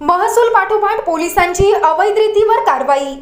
महसूल पाठोपाठ पोलिसांची अवैध रीतीवर कारवाई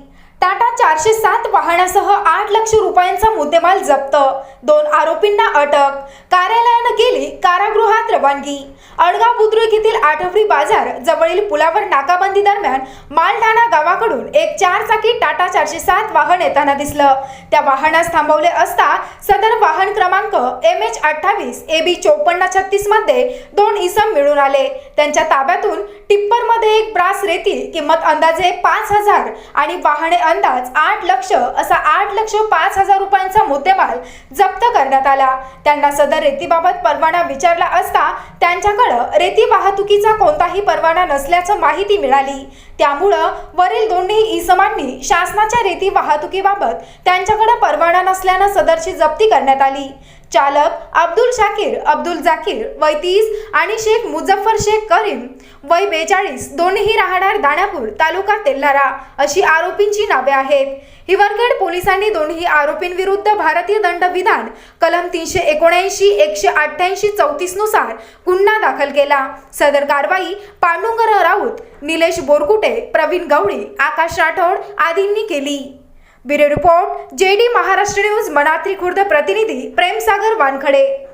टाटा चारशे सात वाहनासह आठ लक्ष रुपयांचा मुद्देमाल जप्त. दोन आरोपींना अटक. कार्यालयानं केली कारागृहात रवानगी. अडगाव बुद्रुक येथील आठवडी बाजार जवळील पुलावर नाकाबंदी दरम्यान मालठाणा गावाकडून एक चार चाकी टाटा चारशे सात वाहन येताना दिसलं. त्या वाहनास थांबवले असता सदर वाहन क्रमांक एम एच अठ्ठावीस ए बी चोपन्न छत्तीसमध्ये दोन इसम मिळून आले. त्यांच्या ताब्यातून टिप्परमध्ये एक ब्रास रेती किंमत अंदाजे पाच हजार आणि वाहने अंदाज आठ लक्ष असा आठ लक्ष पाच हजार रुपयांचा मुद्देमाल जप्त करण्यात आला. त्यांना सदर रेतीबाबत परवाना विचारला असता त्यांच्याकडं रेती वाहतुकीचा कोणताही परवाना नसल्याचं माहिती मिळाली. त्यामुळं वरील दोन्ही इसमांनी शासनाच्या रेती वाहतुकीबाबत त्यांच्याकडे परवाना नसल्यानं सदरची जप्ती करण्यात आली. चालक अब्दुल शाकीर अब्दुल जाकीर वय तीस आणि शेख मुझफ्फर शेख करीम वय बेचाळीस दोन्ही राहणार दाणापूर तालुका तेल्हारा अशी आरोपींची नावे आहेत. हिवरखेड पोलिसांनी दोन्ही आरोपींविरुद्ध भारतीय दंडविधान कलम तीनशे एकोणऐंशी एकशे अठ्ठ्याऐंशी चौतीसनुसार गुन्हा दाखल केला. सदर कारवाई पांडुंगर राऊत निलेश बोरकुटे प्रवीण गवळी आकाश राठोड आदींनी केली. Bureau report J D Maharashtra news Manatri Khurd प्रतिनिधी प्रेमसागर वानखडे।